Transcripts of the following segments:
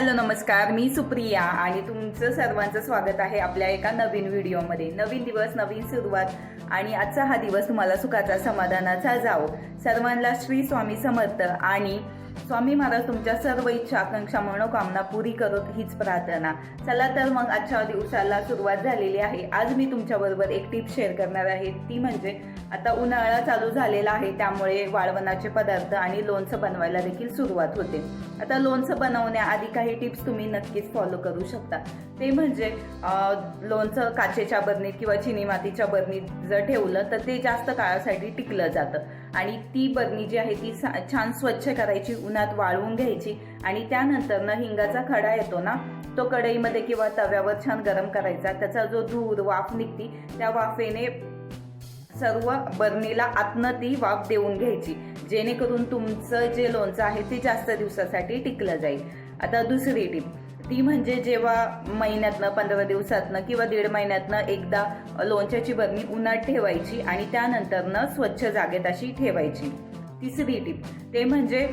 Hello नमस्कार. मी सुप्रिया आणि तुमचं सर्वांचं स्वागत आहे आपल्या एका नवीन व्हिडिओमध्ये. नवीन दिवस नवीन सुरुवात आणि आजचा हा दिवस तुम्हाला सुखाचा समाधानाचा जावो. सर्वांना श्री स्वामी समर्थ आणि स्वामी महाराज तुमच्या सर्व इच्छा आकांक्षा मनोकामना पुरी करत हीच प्रार्थना. चला तर मग आजच्या दिवसाला सुरुवात झालेली आहे. आज मी तुमच्याबरोबर एक टिप शेअर करणार आहे. ती म्हणजे आता उन्हाळा चालू झालेला आहे त्यामुळे वाळवणाचे पदार्थ आणि लोणचं बनवायला देखील सुरुवात होते. आता लोणचं बनवण्याआधी काही टिप्स तुम्ही नक्कीच फॉलो करू शकता. ते म्हणजे लोणचं काचेच्या बरणीत किंवा चिनी मातीच्या बरणीत जर ठेवलं तर ते जास्त काळासाठी टिकलं जातं. आणि ती बरणी जी आहे ती सा- छान स्वच्छ करायची उन्हात वाळवून घ्यायची आणि त्यानंतर न हिंगाचा खडा येतो ना तो कढईमध्ये किंवा तव्यावर छान गरम करायचा. त्याचा जो धूर वाफ निघती त्या वाफेने सर्व बरणीला आतनं ती वाफ देऊन घ्यायची. जेणेकरून तुमचं जे लोणचं आहे ते जास्त दिवसासाठी टिकलं जाईल. आता दुसरी टीप. ती म्हणजे जेव्हा महिन्यातनं पंधरा दिवसातनं किंवा दीड महिन्यातनं एकदा लोणच्याची बरणी उन्हात ठेवायची आणि त्यानंतरनं स्वच्छ जागेत अशी ठेवायची. तिसरी टीप. ते म्हणजे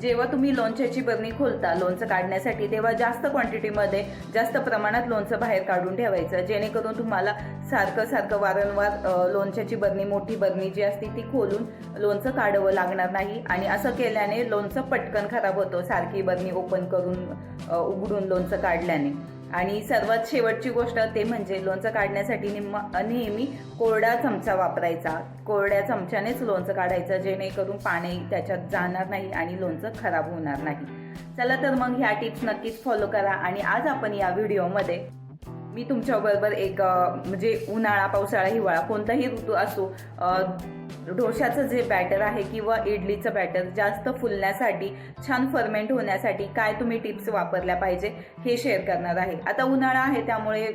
जेव्हा तुम्ही लोणच्याची बरणी खोलता लोणचं काढण्यासाठी तेव्हा जास्त क्वांटिटीमध्ये जास्त प्रमाणात लोणचं बाहेर काढून ठेवायचं. जेणेकरून तुम्हाला सारखं सारखं वारंवार लोणच्याची बरणी मोठी बरणी जी असते ती खोलून लोणचं काढावं लागणार नाही. आणि असं केल्याने लोणचं पटकन खराब होतं सारखी बरणी ओपन करून उघडून लोणचं काढल्याने. आणि सर्वात शेवटची गोष्ट ते म्हणजे लोणचं काढण्यासाठी निम्म नेहमी कोरडा चमचा वापरायचा. कोरड्या चमच्यानेच लोणचं काढायचं जेणेकरून पाणी त्याच्यात जाणार नाही आणि लोणचं खराब होणार नाही. चला तर मग ह्या टिप्स नक्कीच फॉलो करा आणि आज आपण या व्हिडिओमध्ये मी तुमच्याबरोबर एक म्हणजे उन्हाळा पावसाळा हिवाळा कोणताही ऋतू असो डोशाचं जे बॅटर आहे किंवा इडलीचं बॅटर जास्त फुलण्यासाठी छान फर्मेंट होण्यासाठी काय तुम्ही टिप्स वापरल्या पाहिजे हे शेअर करणार आहे. आता उन्हाळा आहे त्यामुळे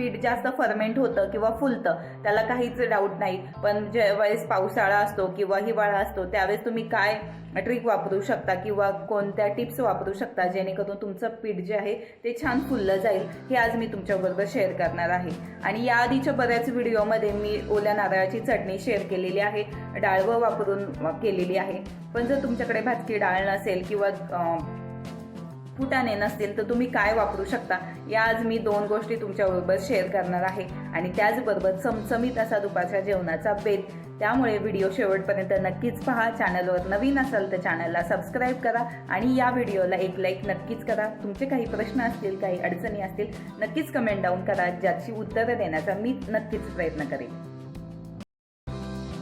पीठ जास्त फर्मेंट होतं किंवा फुलतं त्याला काहीच डाऊट नाही. पण ज्यावेळेस पावसाळा असतो किंवा हिवाळा असतो त्यावेळेस तुम्ही काय ट्रिक वापरू शकता किंवा कोणत्या टिप्स वापरू शकता जेणेकरून तुमचं पीठ जे आहे ते छान फुललं जाईल हे आज मी तुमच्याबरोबर शेअर करणार आहे. आणि या आधीच्या बऱ्याच व्हिडिओमध्ये मी ओल्या नारळाची चटणी शेअर केलेली आहे डाळवं वापरून केलेली आहे. पण जर तुमच्याकडे भाजकी डाळ नसेल किंवा फुटाणे नसतील तर तुम्ही काय वापरू शकता? या आज मी दोन गोष्टी तुमच्याबरोबर शेअर करणार आहे. आणि त्याचबरोबर चमचमीत असा दुपारच्या जेवणाचा बेत. त्यामुळे व्हिडिओ शेवटपर्यंत नक्कीच पहा. चॅनलवर नवीन असाल तर चॅनलला सबस्क्राईब करा. आणि या व्हिडिओला एक लाईक नक्कीच करा. तुमचे काही प्रश्न असतील काही अडचणी असतील नक्कीच कमेंट डाऊन करा ज्याची उत्तरं देण्याचा मी नक्कीच प्रयत्न करेन.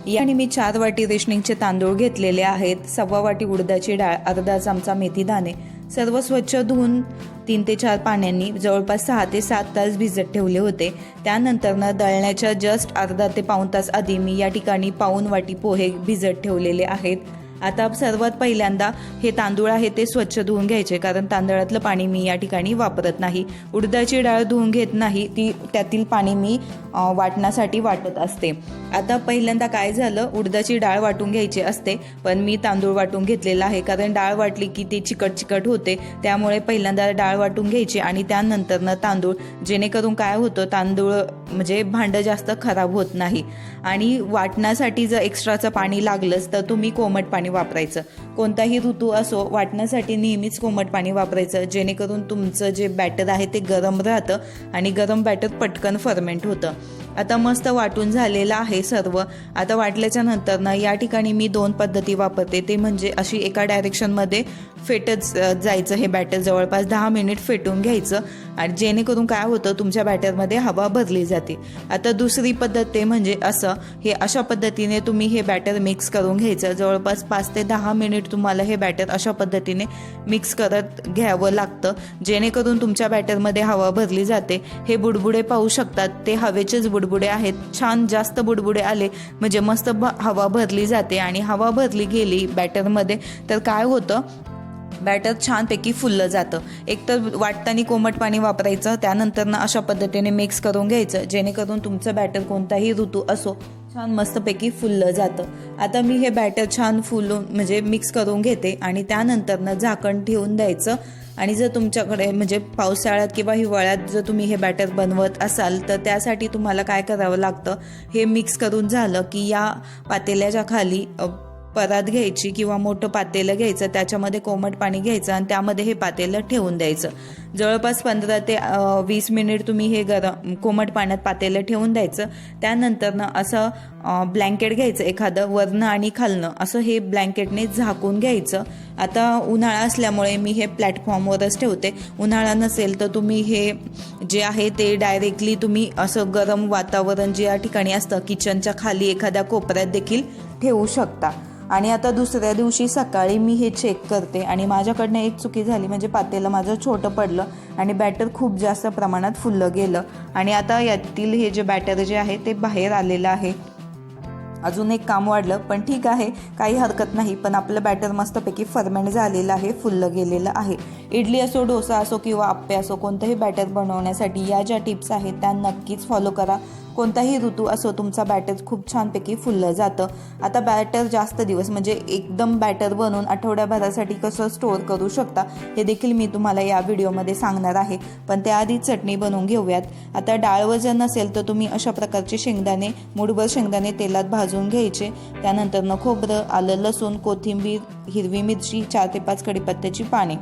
याने मी चार वाटी रेशनिंगचे तांदूळ घेतलेले आहेत. सव्वा वाटी उडदाची डाळ अर्धा चमचा मेथी दाणे. सर्व स्वच्छ धुवून तीन ते चार पाण्याने जवळपास सहा ते सात तास भिजत ठेवले होते. त्यानंतरनं दळण्याच्या जस्ट अर्धा ते पाऊण तास आधी मी या ठिकाणी पाऊण वाटी पोहे भिजत ठेवलेले आहेत. आता सर्वात पहिल्यांदा हे तांदूळ आहे ते स्वच्छ धुवून घ्यायचे कारण तांदळातलं पाणी मी या ठिकाणी वापरत नाही. उडदाची डाळ धुवून घेत नाही ती त्यातील पाणी मी वाटण्यासाठी वाटत असते. आता पहिल्यांदा काय झालं उडदाची डाळ वाटून घ्यायची असते पण मी तांदूळ वाटून घेतलेला आहे कारण डाळ वाटली की ते चिकट चिकट होते त्यामुळे पहिल्यांदा डाळ वाटून घ्यायची आणि त्यानंतरनं तांदूळ जेणेकरून काय होतं तांदूळ म्हणजे भांडं जास्त खराब होत नाही. आणि वाटण्यासाठी जर एक्स्ट्राचं पाणी लागलंच तर तुम्ही कोमट पाणी वापरायचं. कोणताही ऋतू असो वाटण्यासाठी नेहमीच कोमट पाणी वापरायचं. जेणेकरून तुमचं जे बॅटर आहे ते गरम राहतं आणि गरम बॅटर पटकन फर्मेंट होतं. आता मस्त वाटून झालेलं आहे सर्व. आता वाटल्याच्या नंतर ना या ठिकाणी मी दोन पद्धती वापरते. ते म्हणजे अशी एका डायरेक्शनमध्ये फेटत जायचं हे बॅटर जवळपास दहा मिनिट फेटून घ्यायचं आणि जेणेकरून काय होतं तुमच्या बॅटरमध्ये हवा भरली जाते. आता दुसरी पद्धत ते म्हणजे असं. हे अशा पद्धतीने तुम्ही हे बॅटर मिक्स करून घ्यायचं. जवळपास पाच ते दहा मिनिट तुम्हाला हे बॅटर अशा पद्धतीने मिक्स करत घ्यावं लागतं. जेणेकरून तुमच्या बॅटरमध्ये हवा भरली जाते. हे बुडबुडे पाहू शकतात. ते हवेचेच बुडबुडे बुडबुडे आहेत. छान जास्त बुडबुडे आले. म्हणजे मस्त हवा भरली जाते आणि हवा भरली गेली बॅटरमध्ये तर काय होतं? बॅटर छानपैकी फुललं जातं. एकतर वाटताना कोमट पाणी वापरायचं त्यानंतर ना अशा पद्धतीने मिक्स करून घ्यायचं जेणेकरून तुमचं बॅटर कोणताही ऋतू असो छान मस्तपैकी फुललं जातं. आता मी हे बॅटर छान फुलून म्हणजे मिक्स करून घेते आणि त्यानंतरनं झाकण ठेवून द्यायचं. आणि जर तुमच्याकडे म्हणजे पावसाळ्यात किंवा हिवाळ्यात जर तुम्ही हे बॅटर बनवत असाल तर त्यासाठी तुम्हाला काय करावं लागतं? हे मिक्स करून झालं की या पातेल्याच्या खाली परात घ्यायची किंवा मोठं पातेलं घ्यायचं त्याच्यामध्ये कोमट पाणी घ्यायचं आणि त्यामध्ये हे पातेलं ठेवून द्यायचं. जवळपास पंधरा ते वीस मिनिट तुम्ही हे गरम कोमट पाण्यात पातेलं ठेवून द्यायचं. त्यानंतर ना असं ब्लँकेट घ्यायचं एखादं वरनं आणि खालनं. असं हे ब्लँकेटने झाकून घ्यायचं. आता उन्हाळा असल्यामुळे मी हे प्लॅटफॉर्मवरच ठेवते. उन्हाळा नसेल तर तुम्ही हे जे आहे ते डायरेक्टली तुम्ही असं गरम वातावरण जे या ठिकाणी असतं किचनच्या खाली एखाद्या कोपऱ्यात देखील ठेवू शकता. आणि आता दुसऱ्या दिवशी सकाळी मी हे चेक करते आणि माझ्याकडनं एक चुकी झाली म्हणजे पातेलं माझं छोटं पडलं आणि बॅटर खूप जास्त प्रमाणात फुललं गेलं. आणि आता यातील हे जे बॅटर जे आहे ते बाहेर आलेलं आहे. अजून एक काम वाढलं पण ठीक आहे काही हरकत नाही पण आपलं बॅटर मस्तपैकी फर्मेंट झालेलं आहे फुललं गेलेलं आहे. इडली असो डोसा असो किंवा आप्पे असो कोणतंही बॅटर बनवण्यासाठी या ज्या टिप्स आहेत त्या नक्कीच फॉलो करा. कोणताही ऋतू असो तुमचा बॅटर खूप छानपैकी फुललं जातं. आता बॅटर जास्त दिवस म्हणजे एकदम बॅटर बनवून आठवड्याभरासाठी कसं स्टोअर करू शकता हे देखील मी तुम्हाला या व्हिडिओमध्ये सांगणार आहे. पण त्याआधी चटणी बनवून घेऊयात. आता डाळ वजन नसेल तर तुम्ही अशा प्रकारचे शेंगदाणे मुठभर शेंगदाणे तेलात भाजून घ्यायचे. त्यानंतर खोबरं आलं लसूण कोथिंबीर हिरवी मिरची चार ते पाच कढीपत्त्याची पाने.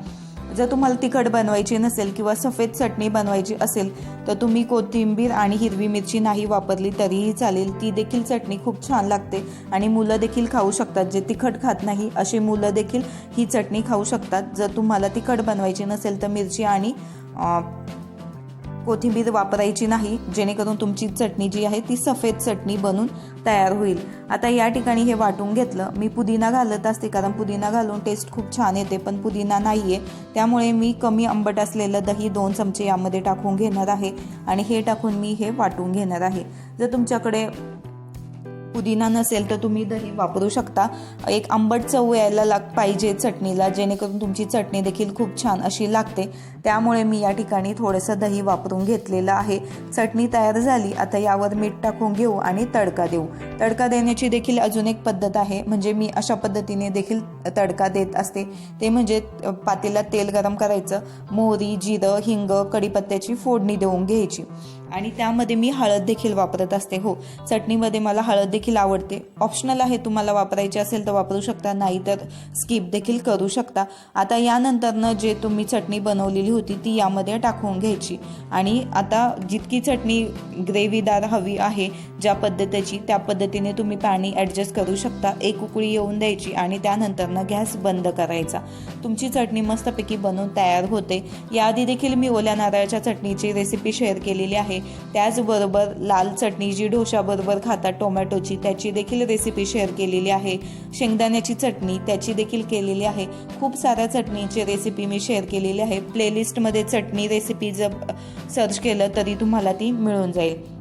जर तुम्हाला तिखट बनवायची नसेल किंवा सफेद चटणी बनवायची असेल तर तुम्ही कोथिंबीर आणि हिरवी मिरची नाही वापरली तरीही चालेल. ती देखील चटणी खूप छान लागते आणि मुलं देखील खाऊ शकतात. जे तिखट खात नाही अशी मुलं देखील ही चटणी खाऊ शकतात. जर तुम्हाला तिखट बनवायची नसेल तर मिरची आणि कोथिंबीर वापरायची नाही जेणेकरून तुमची चटणी जी आहे ती सफेद चटणी बनून तयार होईल. आता या ठिकाणी हे वाटून घेतलं. मी पुदिना घालत असते कारण पुदिना घालून टेस्ट खूप छान येते पण पुदिना नाही आहे त्यामुळे मी कमी आंबट असलेलं दही दोन चमचे यामध्ये टाकून घेणार आहे आणि हे टाकून मी हे वाटून घेणार आहे. जर तुमच्याकडे पुदिना नसेल तर तुम्ही दही वापरू शकता. एक आंबट चव यायला लाग पाहिजे चटणीला जेणेकरून तुमची चटणी देखील खूप छान अशी लागते. त्यामुळे मी या ठिकाणी थोडंसं दही वापरून घेतलेलं आहे. चटणी तयार झाली आता यावर मीठ टाकून घेऊ आणि तडका देऊ. तडका देण्याची देखील अजून एक पद्धत आहे म्हणजे मी अशा पद्धतीने देखील तडका देत असते. ते म्हणजे पातेल्यात तेल गरम करायचं. मोहरी जिरं हिंग कढीपत्त्याची फोडणी देऊन घ्यायची. आणि त्यामध्ये मी हळद देखील वापरत असते. हो चटणीमध्ये मला हळद देखील आवडते. ऑप्शनल आहे तुम्हाला वापरायची असेल तर वापरू शकता नाही तर स्किप देखील करू शकता. आता यानंतरनं जे तुम्ही चटणी बनवलेली होती ती यामध्ये टाकून घ्यायची. आणि आता जितकी चटणी ग्रेव्हीदार हवी आहे ज्या पद्धतीची त्या पद्धतीने तुम्ही पाणी ॲडजस्ट करू शकता. एक उकळी येऊन द्यायची आणि त्यानंतरनं गॅस बंद करायचा. तुमची चटणी मस्तपैकी बनवून तयार होते. याआधी देखील मी ओल्या नारळाच्या चटणीची रेसिपी शेअर केलेली आहे. त्याचबरोबर लाल चटणी जी ढोशाबरोबर खातात टोमॅटोची त्याची देखील रेसिपी शेअर केलेली आहे. शेंगदाण्याची चटणी त्याची देखील केलेली आहे. खूप साऱ्या चटणीची रेसिपी मी शेअर केलेली आहे. प्लेलिस्टमध्ये चटणी रेसिपी जर सर्च केलं तरी तुम्हाला ती मिळून जाईल.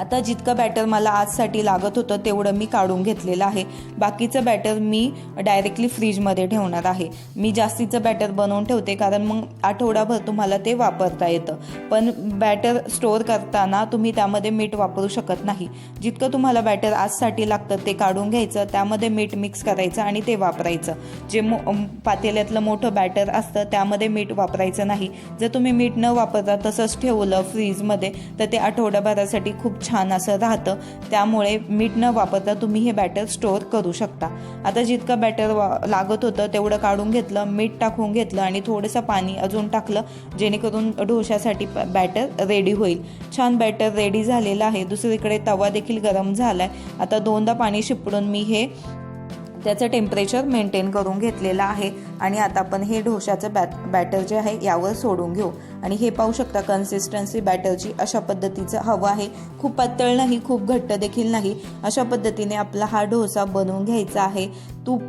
आता जितकं बॅटर मला आजसाठी लागत होतं तेवढं मी काढून घेतलेलं आहे. बाकीचं बॅटर मी डायरेक्टली फ्रीजमध्ये ठेवणार आहे. मी जास्तीचं बॅटर बनवून ठेवते कारण मग आठवडाभर तुम्हाला ते वापरता येतं. पण बॅटर स्टोअर करताना तुम्ही त्यामध्ये मीठ वापरू शकत नाही. जितकं तुम्हाला बॅटर आजसाठी लागतं ते काढून घ्यायचं त्यामध्ये मीठ मिक्स करायचं आणि ते वापरायचं. जे मो पातेल्यातलं मोठं बॅटर असतं त्यामध्ये मीठ वापरायचं नाही. जर तुम्ही मीठ न वापरता तसंच ठेवलं फ्रीजमध्ये तर ते आठवड्याभरासाठी खूप छान असं राहतं. त्यामुळे मीठ न वापरता तुम्ही हे बॅटर स्टोअर करू शकता. आता जितकं बॅटर वा लागत होतं तेवढं काढून घेतलं मीठ टाकून घेतलं आणि थोडंसं पाणी अजून टाकलं जेणेकरून डोशासाठी बॅटर रेडी होईल. छान बॅटर रेडी झालेलं आहे. दुसरीकडे तवा देखील गरम झाला आहे आता दोनदा पाणी शिपडून मी हे त्याचं टेम्परेचर मेंटेन करून घेतलेलं आहे. आणि आता आपण हे ढोशाचं बॅट बॅटर जे आहे यावर सोडून घेऊ. आणि हे पाहू शकता कन्सिस्टन्सी बॅटरची अशा पद्धतीचं हवं आहे. खूप पातळ नाही खूप घट्ट देखील नाही. अशा पद्धतीने आपला हा डोसा बनवून घ्यायचा आहे. तूप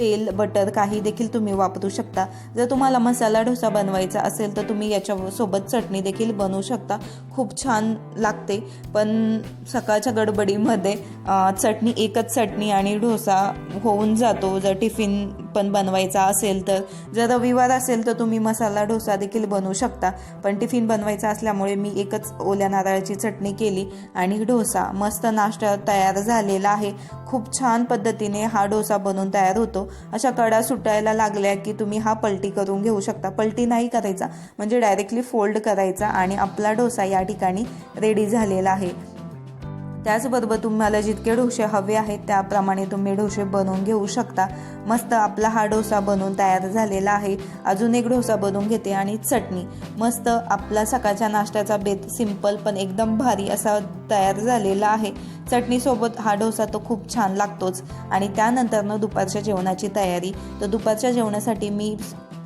तेल बटर काही देखील तुम्ही वापरू शकता. जर तुम्हाला मसाला डोसा बनवायचा असेल तर तुम्ही याच्यासोबत चटणी देखील बनवू शकता. खूप छान लागते. पण सकाळच्या गडबडीमध्ये चटणी एकच चटणी आणि डोसा होऊन जातो. जर टिफिन पण बनवायचा असेल तर. जर रविवार असेल तर तुम्ही मसाला डोसा देखील बनवू शकता. पण टिफिन बनवायचा असल्यामुळे मी एकच ओल्या नारळाची चटणी केली आणि डोसा. मस्त नाश्ता तयार झालेला आहे. खूप छान पद्धतीने हा डोसा बनवून तयार होतो. अशा कडा सुटायला लागल्या की तुम्ही हा पलटी करून घेऊ शकता. पलटी नाही करायचा. म्हणजे डायरेक्टली फोल्ड करायचा आणि आपला डोसा या ठिकाणी रेडी झालेला आहे. त्याचबरोबर तुम्हाला जितके डोसे हवे आहेत त्याप्रमाणे तुम्ही डोसे बनवून घेऊ शकता. मस्त आपला हा डोसा बनवून तयार झालेला आहे. अजून एक डोसा बनवून घेते आणि चटणी. मस्त आपला सकाळच्या नाश्त्याचा बेत सिंपल पण एकदम भारी असा तयार झालेला आहे. चटणीसोबत हा डोसा तो खूप छान लागतोच. आणि त्यानंतरनं दुपारच्या जेवणाची तयारी. तर दुपारच्या जेवणासाठी मी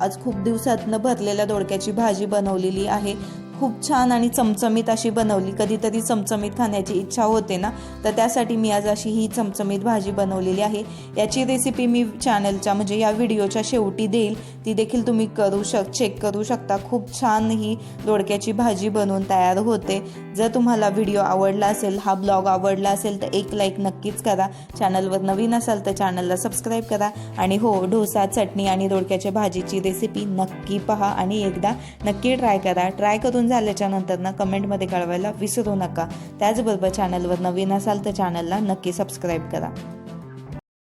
आज खूप दिवसातनं भरलेल्या दोडक्याची भाजी बनवलेली आहे. खूप छान आणि चमचमीत अशी बनवली. कधीतरी चमचमीत खाण्याची इच्छा होते ना? तर त्यासाठी मी आज अशी ही चमचमीत भाजी बनवलेली आहे. याची रेसिपी मी चॅनलच्या म्हणजे या व्हिडिओच्या शेवटी देईल. ती देखील तुम्ही करू शक चेक करू शकता. खूप छान ही दोडक्याची भाजी बनवून तयार होते. जर तुम्हाला व्हिडिओ आवडला असेल हा ब्लॉग आवडला असेल तर एक लाईक नक्कीच करा. चॅनलवर नवीन असाल तर चॅनलला सबस्क्राईब करा. आणि हो डोसा चटणी आणि दोडक्याच्या भाजीची रेसिपी नक्की पहा आणि एकदा नक्की ट्राय करा. ट्राय करून झाल्याच्यानंतर ना कमेंटमध्ये कळवायला विसरू नका. त्याचबरोबर चॅनलवर नवीन असाल तर चॅनलला नक्की सबस्क्राईब करा.